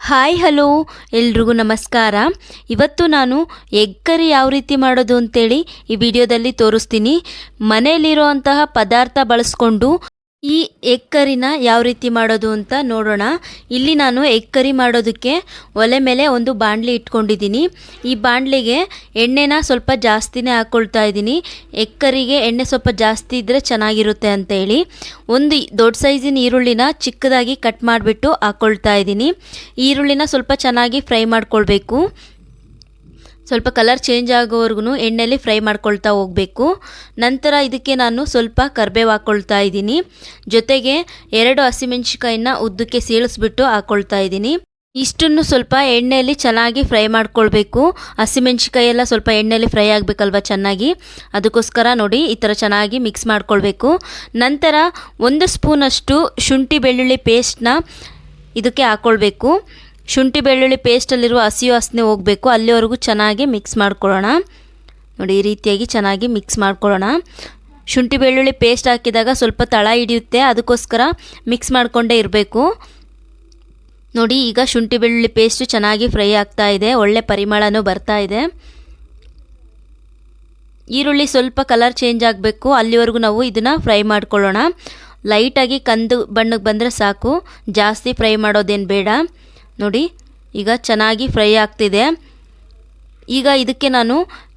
Hi, hello. ಎಲ್ರಿಗೂ ನಮಸ್ಕಾರ. ಇವತ್ತು ನಾನು ಎಗ್ ಕರಿ ಯಾವ ರೀತಿ ಮಾಡೋದು ಅಂತೇಳಿ ಈ ವಿಡಿಯೋದಲ್ಲಿ ತೋರಿಸ್ತೀನಿ. ಮನೆಯಲ್ಲಿರುವಂತಹ ಪದಾರ್ಥ ಬಳಸ್ಕೊಂಡು ಈ ಎಕ್ಕರಿನ ಯಾವ ರೀತಿ ಮಾಡೋದು ಅಂತ ನೋಡೋಣ. ಇಲ್ಲಿ ನಾನು ಎಗ್ ಕರಿ ಮಾಡೋದಕ್ಕೆ ಒಲೆ ಮೇಲೆ ಒಂದು ಬಾಣಲಿ ಇಟ್ಕೊಂಡಿದ್ದೀನಿ. ಈ ಬಾಂಡ್ಲಿಗೆ ಎಣ್ಣೆನ ಸ್ವಲ್ಪ ಜಾಸ್ತಿನೇ ಹಾಕ್ಕೊಳ್ತಾ ಇದ್ದೀನಿ. ಎಕ್ಕರಿಗೆ ಎಣ್ಣೆ ಸ್ವಲ್ಪ ಜಾಸ್ತಿ ಇದ್ದರೆ ಚೆನ್ನಾಗಿರುತ್ತೆ ಅಂತ ಹೇಳಿ. ಒಂದು ದೊಡ್ಡ ಸೈಜಿನ ಈರುಳ್ಳಿನ ಚಿಕ್ಕದಾಗಿ ಕಟ್ ಮಾಡಿಬಿಟ್ಟು ಹಾಕ್ಕೊಳ್ತಾ ಇದ್ದೀನಿ. ಈರುಳ್ಳಿನ ಸ್ವಲ್ಪ ಚೆನ್ನಾಗಿ ಫ್ರೈ ಮಾಡ್ಕೊಳ್ಬೇಕು. ಸ್ವಲ್ಪ ಕಲರ್ ಚೇಂಜ್ ಆಗೋವರೆಗೂ ಎಣ್ಣೆಯಲ್ಲಿ ಫ್ರೈ ಮಾಡ್ಕೊಳ್ತಾ ಹೋಗಬೇಕು. ನಂತರ ಇದಕ್ಕೆ ನಾನು ಸ್ವಲ್ಪ ಕರ್ಬೇವು ಹಾಕ್ಕೊಳ್ತಾ ಇದ್ದೀನಿ. ಜೊತೆಗೆ ಎರಡು ಹಸಿಮೆಣ್ಸಿಕಾಯಿನ ಉದ್ದಕ್ಕೆ ಸೀಳಿಸ್ಬಿಟ್ಟು ಹಾಕ್ಕೊಳ್ತಾ ಇದ್ದೀನಿ. ಇಷ್ಟನ್ನು ಸ್ವಲ್ಪ ಎಣ್ಣೆಯಲ್ಲಿ ಚೆನ್ನಾಗಿ ಫ್ರೈ ಮಾಡ್ಕೊಳ್ಬೇಕು. ಹಸಿಮೆಣ್ಸಿಕಾಯಿ ಎಲ್ಲ ಸ್ವಲ್ಪ ಎಣ್ಣೆಯಲ್ಲಿ ಫ್ರೈ ಆಗಬೇಕಲ್ವ ಚೆನ್ನಾಗಿ? ಅದಕ್ಕೋಸ್ಕರ ನೋಡಿ ಈ ಥರ ಚೆನ್ನಾಗಿ ಮಿಕ್ಸ್ ಮಾಡ್ಕೊಳ್ಬೇಕು. ನಂತರ ಒಂದು ಸ್ಪೂನಷ್ಟು ಶುಂಠಿ ಬೆಳ್ಳುಳ್ಳಿ ಪೇಸ್ಟ್ನ ಇದಕ್ಕೆ ಹಾಕ್ಕೊಳ್ಬೇಕು ಶುಂಠಿ ಬೆಳ್ಳುಳ್ಳಿ ಪೇಸ್ಟಲ್ಲಿರುವ ಹಸಿ ವಾಸನೆ ಹೋಗಬೇಕು. ಅಲ್ಲಿವರೆಗೂ ಚೆನ್ನಾಗಿ ಮಿಕ್ಸ್ ಮಾಡ್ಕೊಳ್ಳೋಣ. ನೋಡಿ, ಈ ರೀತಿಯಾಗಿ ಚೆನ್ನಾಗಿ ಮಿಕ್ಸ್ ಮಾಡ್ಕೊಳ್ಳೋಣ. ಶುಂಠಿ ಬೆಳ್ಳುಳ್ಳಿ ಪೇಸ್ಟ್ ಹಾಕಿದಾಗ ಸ್ವಲ್ಪ ತಳ ಹಿಡಿಯುತ್ತೆ. ಅದಕ್ಕೋಸ್ಕರ ಮಿಕ್ಸ್ ಮಾಡಿಕೊಂಡೇ ಇರಬೇಕು. ನೋಡಿ, ಈಗ ಶುಂಠಿ ಬೆಳ್ಳುಳ್ಳಿ ಪೇಸ್ಟು ಚೆನ್ನಾಗಿ ಫ್ರೈ ಆಗ್ತಾ ಇದೆ. ಒಳ್ಳೆ ಪರಿಮಳನೂ ಬರ್ತಾ ಇದೆ. ಈರುಳ್ಳಿ ಸ್ವಲ್ಪ ಕಲರ್ ಚೇಂಜ್ ಆಗಬೇಕು. ಅಲ್ಲಿವರೆಗೂ ನಾವು ಇದನ್ನು ಫ್ರೈ ಮಾಡ್ಕೊಳ್ಳೋಣ. ಲೈಟಾಗಿ ಕಂದು ಬಣ್ಣಕ್ಕೆ ಬಂದರೆ ಸಾಕು. ಜಾಸ್ತಿ ಫ್ರೈ ಮಾಡೋದೇನು ಬೇಡ. ನೋಡಿ, ಈಗ ಚೆನ್ನಾಗಿ ಫ್ರೈ ಆಗ್ತಿದೆ. ಈಗ ಇದಕ್ಕೆ ನಾನು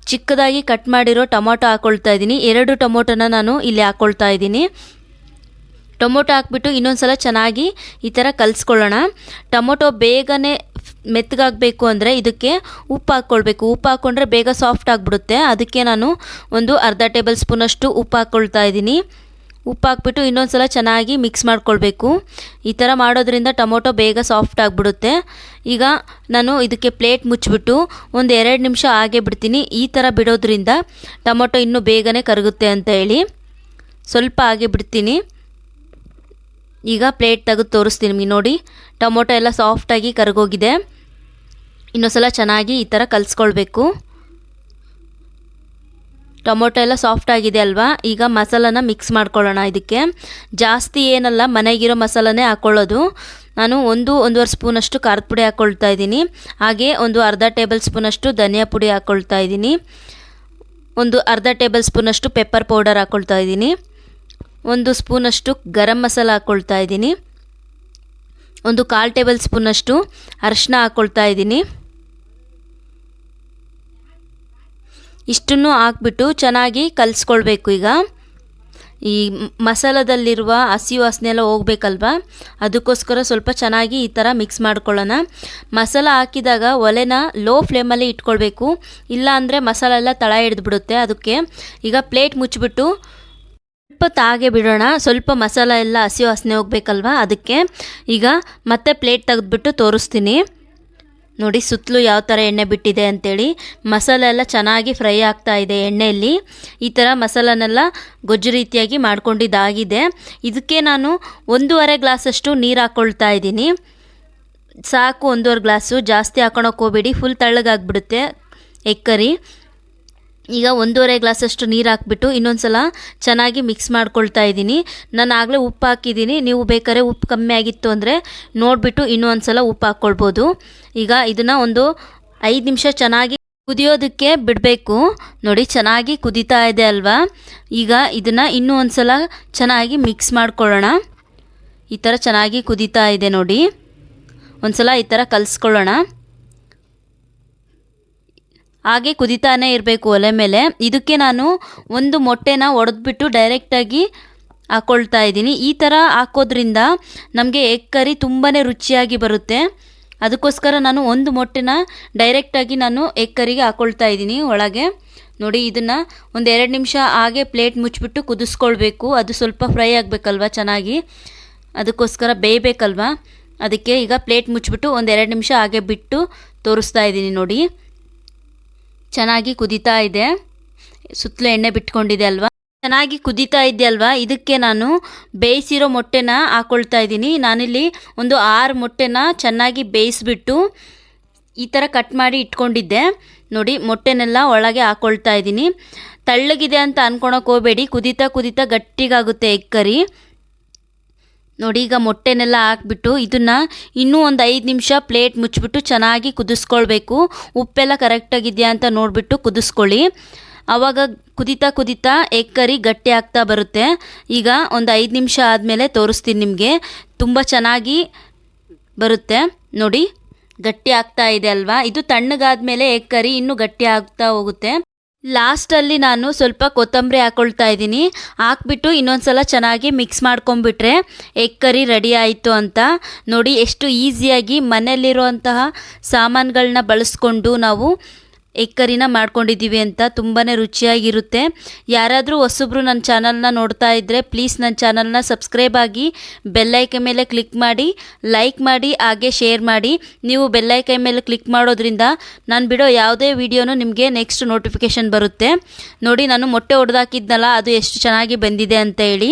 ಚಿಕ್ಕದಾಗಿ ಕಟ್ ಮಾಡಿರೋ ಟೊಮೊಟೊ ಹಾಕ್ಕೊಳ್ತಾ ಇದ್ದೀನಿ. ಎರಡು ಟೊಮೊಟೊನ ನಾನು ಇಲ್ಲಿ ಹಾಕ್ಕೊಳ್ತಾ ಇದ್ದೀನಿ. ಟೊಮೊಟೊ ಹಾಕ್ಬಿಟ್ಟು ಇನ್ನೊಂದು ಸಲ ಚೆನ್ನಾಗಿ ಈ ಥರ ಕಲಿಸ್ಕೊಳ್ಳೋಣ. ಟೊಮೊಟೊ ಬೇಗನೆ ಮೆತ್ತಗಾಗಬೇಕು ಅಂದರೆ ಇದಕ್ಕೆ ಉಪ್ಪು ಹಾಕ್ಕೊಳ್ಬೇಕು. ಉಪ್ಪು ಹಾಕ್ಕೊಂಡ್ರೆ ಬೇಗ ಸಾಫ್ಟ್ ಆಗಿಬಿಡುತ್ತೆ. ಅದಕ್ಕೆ ನಾನು ಒಂದು ಅರ್ಧ ಟೇಬಲ್ ಸ್ಪೂನಷ್ಟು ಉಪ್ಪು ಹಾಕ್ಕೊಳ್ತಾ ಇದ್ದೀನಿ. ಉಪ್ಪು ಹಾಕ್ಬಿಟ್ಟು ಇನ್ನೊಂದು ಸಲ ಚೆನ್ನಾಗಿ ಮಿಕ್ಸ್ ಮಾಡ್ಕೊಳ್ಬೇಕು. ಈ ಥರ ಮಾಡೋದ್ರಿಂದ ಟೊಮೊಟೊ ಬೇಗ ಸಾಫ್ಟ್ ಆಗಿಬಿಡುತ್ತೆ. ಈಗ ನಾನು ಇದಕ್ಕೆ ಪ್ಲೇಟ್ ಮುಚ್ಚಿಬಿಟ್ಟು ಒಂದು ಎರಡು ನಿಮಿಷ ಹಾಗೆ ಬಿಡ್ತೀನಿ. ಈ ಥರ ಬಿಡೋದ್ರಿಂದ ಟೊಮೊಟೊ ಇನ್ನೂ ಬೇಗನೆ ಕರಗುತ್ತೆ ಅಂತ ಹೇಳಿ ಸ್ವಲ್ಪ ಹಾಗೆ ಬಿಡ್ತೀನಿ. ಈಗ ಪ್ಲೇಟ್ ತೆಗೆದು ತೋರಿಸ್ತೀನಿ ನಿಮಗೆ ನೋಡಿ. ಟೊಮೊಟೊ ಎಲ್ಲ ಸಾಫ್ಟಾಗಿ ಕರಗೋಗಿದೆ. ಇನ್ನೊಂದು ಸಲ ಚೆನ್ನಾಗಿ ಈ ಥರ ಕಲಿಸ್ಕೊಳ್ಬೇಕು. ಟೊಮೊಟೊ ಎಲ್ಲ ಸಾಫ್ಟ್ ಆಗಿದೆ ಅಲ್ವಾ? ಈಗ ಮಸಾಲನ ಮಿಕ್ಸ್ ಮಾಡ್ಕೊಳ್ಳೋಣ ಇದಕ್ಕೆ. ಜಾಸ್ತಿ ಏನಲ್ಲ, ಮನೆಗಿರೋ ಮಸಾಲನೇ ಹಾಕ್ಕೊಳ್ಳೋದು ನಾನು ಒಂದು, ಒಂದೂವರೆ ಸ್ಪೂನಷ್ಟು ಖಾರದ ಪುಡಿ ಹಾಕ್ಕೊಳ್ತಾ ಇದ್ದೀನಿ. ಹಾಗೆ ಒಂದು ಅರ್ಧ ಟೇಬಲ್ ಸ್ಪೂನಷ್ಟು ಧನಿಯಾ ಪುಡಿ ಹಾಕ್ಕೊಳ್ತಾ ಇದ್ದೀನಿ. ಒಂದು ಅರ್ಧ ಟೇಬಲ್ ಸ್ಪೂನಷ್ಟು ಪೆಪ್ಪರ್ ಪೌಡರ್ ಹಾಕ್ಕೊಳ್ತಾ ಇದ್ದೀನಿ. ಒಂದು ಸ್ಪೂನಷ್ಟು ಗರಂ ಮಸಾಲ ಹಾಕ್ಕೊಳ್ತಾ ಇದ್ದೀನಿ. ಒಂದು ಕಾಲು ಟೇಬಲ್ ಸ್ಪೂನಷ್ಟು ಅರಿಶಿನ ಹಾಕ್ಕೊಳ್ತಾ ಇದ್ದೀನಿ. ಇಷ್ಟನ್ನು ಹಾಕ್ಬಿಟ್ಟು ಚೆನ್ನಾಗಿ ಕಲಿಸ್ಕೊಳ್ಬೇಕು ಈಗ. ಈ ಮಸಾಲದಲ್ಲಿರುವ ಹಸಿ ವಾಸನೆ ಎಲ್ಲ ಹೋಗ್ಬೇಕಲ್ವ? ಅದಕ್ಕೋಸ್ಕರ ಸ್ವಲ್ಪ ಚೆನ್ನಾಗಿ ಈ ಥರ ಮಿಕ್ಸ್ ಮಾಡ್ಕೊಳ್ಳೋಣ. ಮಸಾಲ ಹಾಕಿದಾಗ ಒಲೆನ ಲೋ ಫ್ಲೇಮಲ್ಲಿ ಇಟ್ಕೊಳ್ಬೇಕು. ಇಲ್ಲ ಅಂದರೆ ಮಸಾಲ ಎಲ್ಲ ತಳ ಹಿಡಿದ್ಬಿಡುತ್ತೆ. ಅದಕ್ಕೆ ಈಗ ಪ್ಲೇಟ್ ಮುಚ್ಚಿಬಿಟ್ಟು ಸ್ವಲ್ಪ ತಾಗೆ ಬಿಡೋಣ. ಸ್ವಲ್ಪ ಮಸಾಲ ಎಲ್ಲ ಹಸಿ ವಾಸನೆ ಹೋಗ್ಬೇಕಲ್ವಾ? ಅದಕ್ಕೆ ಈಗ ಮತ್ತೆ ಪ್ಲೇಟ್ ತೆಗೆದ್ಬಿಟ್ಟು ತೋರಿಸ್ತೀನಿ. ನೋಡಿ ಸುತ್ತಲೂ ಯಾವ ಥರ ಎಣ್ಣೆ ಬಿಟ್ಟಿದೆ ಅಂತೇಳಿ. ಮಸಾಲೆ ಎಲ್ಲ ಚೆನ್ನಾಗಿ ಫ್ರೈ ಆಗ್ತಾ ಇದೆ ಎಣ್ಣೆಯಲ್ಲಿ. ಈ ಥರ ಮಸಾಲನೆಲ್ಲ ಗೊಜ್ಜು ರೀತಿಯಾಗಿ ಮಾಡ್ಕೊಂಡಿದ್ದಾಗಿದೆ. ಇದಕ್ಕೆ ನಾನು ಒಂದೂವರೆ ಗ್ಲಾಸಷ್ಟು ನೀರು ಹಾಕ್ಕೊಳ್ತಾ ಇದ್ದೀನಿ. ಸಾಕು ಒಂದೂವರೆ ಗ್ಲಾಸು. ಜಾಸ್ತಿ ಹಾಕೊಳಕ್ಕೆ ಹೋಗಬೇಡಿ. ಫುಲ್ ತಳ್ಳಗಾಗ್ಬಿಡುತ್ತೆ ಎಗ್ ಕರಿ. ಈಗ ಒಂದೂವರೆ ಗ್ಲಾಸಷ್ಟು ನೀರು ಹಾಕ್ಬಿಟ್ಟು ಇನ್ನೊಂದು ಸಲ ಚೆನ್ನಾಗಿ ಮಿಕ್ಸ್ ಮಾಡ್ಕೊಳ್ತಾ ಇದ್ದೀನಿ. ನಾನು ಆಗಲೇ ಉಪ್ಪು ಹಾಕಿದ್ದೀನಿ. ನೀವು ಬೇಕಾದ್ರೆ ಉಪ್ಪು ಕಮ್ಮಿ ಆಗಿತ್ತು ಅಂದರೆ ನೋಡಿಬಿಟ್ಟು ಇನ್ನೊಂದು ಸಲ ಉಪ್ಪು ಹಾಕ್ಕೊಳ್ಬೋದು. ಈಗ ಇದನ್ನು ಒಂದು ಐದು ನಿಮಿಷ ಚೆನ್ನಾಗಿ ಕುದಿಯೋದಕ್ಕೆ ಬಿಡಬೇಕು. ನೋಡಿ, ಚೆನ್ನಾಗಿ ಕುದೀತಾ ಇದೆ ಅಲ್ವಾ? ಈಗ ಇದನ್ನು ಇನ್ನೂ ಒಂದು ಸಲ ಚೆನ್ನಾಗಿ ಮಿಕ್ಸ್ ಮಾಡ್ಕೊಳ್ಳೋಣ. ಈ ಥರ ಚೆನ್ನಾಗಿ ಕುದೀತಾ ಇದೆ ನೋಡಿ. ಒಂದು ಸಲ ಈ ಥರ ಕಲಿಸ್ಕೊಳ್ಳೋಣ. ಹಾಗೆ ಕುದಿತಾನೇ ಇರಬೇಕು ಒಲೆ ಮೇಲೆ. ಇದಕ್ಕೆ ನಾನು ಒಂದು ಮೊಟ್ಟೆನ ಒಡೆದ್ಬಿಟ್ಟು ಡೈರೆಕ್ಟಾಗಿ ಹಾಕ್ಕೊಳ್ತಾ ಇದ್ದೀನಿ. ಈ ಥರ ಹಾಕೋದ್ರಿಂದ ನಮಗೆ ಎಗ್ ಕರಿ ತುಂಬಾ ರುಚಿಯಾಗಿ ಬರುತ್ತೆ. ಅದಕ್ಕೋಸ್ಕರ ನಾನು ಒಂದು ಮೊಟ್ಟೆನ ಡೈರೆಕ್ಟಾಗಿ ನಾನು ಎಗ್ ಕರಿಗೆ ಹಾಕ್ಕೊಳ್ತಾ ಇದ್ದೀನಿ ಒಳಗೆ. ನೋಡಿ, ಇದನ್ನು ಒಂದು ಎರಡು ನಿಮಿಷ ಹಾಗೆ ಪ್ಲೇಟ್ ಮುಚ್ಚಿಬಿಟ್ಟು ಕುದಿಸ್ಕೊಳ್ಬೇಕು. ಅದು ಸ್ವಲ್ಪ ಫ್ರೈ ಆಗಬೇಕಲ್ವ ಚೆನ್ನಾಗಿ? ಅದಕ್ಕೋಸ್ಕರ ಬೇಯಬೇಕಲ್ವ? ಅದಕ್ಕೆ ಈಗ ಪ್ಲೇಟ್ ಮುಚ್ಚಿಬಿಟ್ಟು ಒಂದು ಎರಡು ನಿಮಿಷ ಹಾಗೆ ಬಿಟ್ಟು ತೋರಿಸ್ತಾ ಇದ್ದೀನಿ ನೋಡಿ. ಚೆನ್ನಾಗಿ ಕುದೀತಾ ಇದೆ. ಸುತ್ತಲೂ ಎಣ್ಣೆ ಬಿಟ್ಕೊಂಡಿದೆ ಅಲ್ವಾ? ಚೆನ್ನಾಗಿ ಕುದೀತಾ ಇದೆಯಲ್ವಾ ಇದಕ್ಕೆ ನಾನು ಬೇಯಿಸಿರೋ ಮೊಟ್ಟೆನ ಹಾಕ್ಕೊಳ್ತಾ ಇದ್ದೀನಿ. ನಾನಿಲ್ಲಿ ಒಂದು ಆರು ಮೊಟ್ಟೆನ ಚೆನ್ನಾಗಿ ಬೇಯಿಸ್ಬಿಟ್ಟು ಈ ಥರ ಕಟ್ ಮಾಡಿ ಇಟ್ಕೊಂಡಿದ್ದೆ. ನೋಡಿ, ಮೊಟ್ಟೆನೆಲ್ಲ ಒಳಗೆ ಹಾಕ್ಕೊಳ್ತಾ ಇದ್ದೀನಿ. ತಳ್ಳಗಿದೆ ಅಂತ ಅನ್ಕೊಳಕ್ಕೆ ಹೋಗಬೇಡಿ. ಕುದೀತಾ ಕುದೀತಾ ಗಟ್ಟಿಗಾಗುತ್ತೆ ಎಗ್ ಕರಿ. ನೋಡಿ, ಈಗ ಮೊಟ್ಟೆನೆಲ್ಲ ಹಾಕ್ಬಿಟ್ಟು ಇದನ್ನು ಇನ್ನೂ ಒಂದು ಐದು ನಿಮಿಷ ಪ್ಲೇಟ್ ಮುಚ್ಚಿಬಿಟ್ಟು ಚೆನ್ನಾಗಿ ಕುದಿಸ್ಕೊಳ್ಬೇಕು. ಉಪ್ಪೆಲ್ಲ ಕರೆಕ್ಟಾಗಿದೆಯಾ ಅಂತ ನೋಡಿಬಿಟ್ಟು ಕುದಿಸ್ಕೊಳ್ಳಿ. ಆವಾಗ ಕುದಿತಾ ಕುದಿತಾ ಎಗ್ ಕರಿ ಗಟ್ಟಿ ಆಗ್ತಾ ಬರುತ್ತೆ. ಈಗ ಒಂದು ಐದು ನಿಮಿಷ ಆದಮೇಲೆ ತೋರಿಸ್ತೀನಿ ನಿಮಗೆ. ತುಂಬ ಚೆನ್ನಾಗಿ ಬರುತ್ತೆ. ನೋಡಿ, ಗಟ್ಟಿ ಆಗ್ತಾ ಇದೆ ಅಲ್ವಾ? ಇದು ತಣ್ಣಗಾದ್ಮೇಲೆ ಎಗ್ ಕರಿ ಇನ್ನೂ ಗಟ್ಟಿ ಆಗ್ತಾ ಹೋಗುತ್ತೆ. ಲಾಸ್ಟಲ್ಲಿ ನಾನು ಸ್ವಲ್ಪ ಕೊತ್ತಂಬರಿ ಹಾಕೊಳ್ತಾ ಇದ್ದೀನಿ. ಹಾಕ್ಬಿಟ್ಟು ಇನ್ನೊಂದ್ಸಲ ಚೆನ್ನಾಗಿ ಮಿಕ್ಸ್ ಮಾಡ್ಕೊಂಬಿಟ್ರೆ ಎಗ್ ಕರಿ ರೆಡಿ ಆಯಿತು ಅಂತ. ನೋಡಿ, ಎಷ್ಟು ಈಸಿಯಾಗಿ ಮನೆಯಲ್ಲಿರುವಂತಹ ಸಾಮಾನುಗಳನ್ನ ಬಳಸ್ಕೊಂಡು ನಾವು ಎಗ್ ಕರಿನ ಮಾಡ್ಕೊಂಡಿದ್ದೀವಿ ಅಂತ ತುಂಬಾ ರುಚಿಯಾಗಿರುತ್ತೆ. ಯಾರಾದರೂ ಹೊಸಬ್ರು ನನ್ನ ಚಾನಲ್ನ ನೋಡ್ತಾ ಇದ್ದರೆ ಪ್ಲೀಸ್ ನನ್ನ ಚಾನಲ್ನ ಸಬ್ಸ್ಕ್ರೈಬ್ ಆಗಿ ಬೆಲ್ಲೈಕೆ ಮೇಲೆ ಕ್ಲಿಕ್ ಮಾಡಿ, ಲೈಕ್ ಮಾಡಿ, ಹಾಗೆ ಶೇರ್ ಮಾಡಿ. ನೀವು ಬೆಲ್ಲೈಕೆ ಮೇಲೆ ಕ್ಲಿಕ್ ಮಾಡೋದ್ರಿಂದ ನಾನು ಬಿಡೋ ಯಾವುದೇ ವೀಡಿಯೋನೂ ನಿಮಗೆ ನೆಕ್ಸ್ಟ್ ನೋಟಿಫಿಕೇಷನ್ ಬರುತ್ತೆ. ನೋಡಿ, ನಾನು ಮೊಟ್ಟೆ ಹೊಡೆದಾಕಿದ್ನಲ್ಲ ಅದು ಎಷ್ಟು ಚೆನ್ನಾಗಿ ಬಂದಿದೆ ಅಂತ ಹೇಳಿ.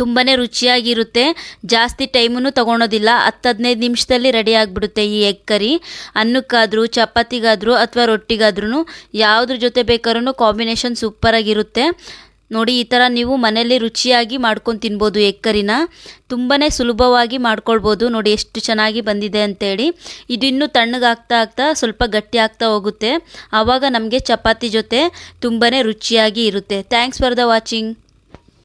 ತುಂಬಾ ರುಚಿಯಾಗಿರುತ್ತೆ. ಜಾಸ್ತಿ ಟೈಮನ್ನು ತೊಗೊಳೋದಿಲ್ಲ ಹತ್ತು ಹದಿನೈದು ನಿಮಿಷದಲ್ಲಿ ರೆಡಿ ಆಗಿಬಿಡುತ್ತೆ ಈ ಎಗ್ ಕರಿ ಅನ್ನಕ್ಕಾದರೂ, ಚಪಾತಿಗಾದರೂ ಅಥವಾ ರೊಟ್ಟಿಗಾದ್ರೂ ಯಾವುದ್ರ ಜೊತೆ ಬೇಕಾದ್ರೂ ಕಾಂಬಿನೇಷನ್ ಸೂಪರಾಗಿರುತ್ತೆ ನೋಡಿ, ಈ ಥರ ನೀವು ಮನೆಯಲ್ಲಿ ರುಚಿಯಾಗಿ ಮಾಡ್ಕೊಂಡು ತಿನ್ಬೋದು ಎಗ್ ಕರಿನ ತುಂಬಾ ಸುಲಭವಾಗಿ ಮಾಡ್ಕೊಳ್ಬೋದು. ನೋಡಿ, ಎಷ್ಟು ಚೆನ್ನಾಗಿ ಬಂದಿದೆ ಅಂತೇಳಿ. ಇದು ಇನ್ನೂ ತಣ್ಣಗಾಗ್ತಾ ಆಗ್ತಾ ಸ್ವಲ್ಪ ಗಟ್ಟಿ ಆಗ್ತಾ ಹೋಗುತ್ತೆ. ಆವಾಗ ನಮಗೆ ಚಪಾತಿ ಜೊತೆ ತುಂಬಾ ರುಚಿಯಾಗಿ ಇರುತ್ತೆ. Thanks for the watching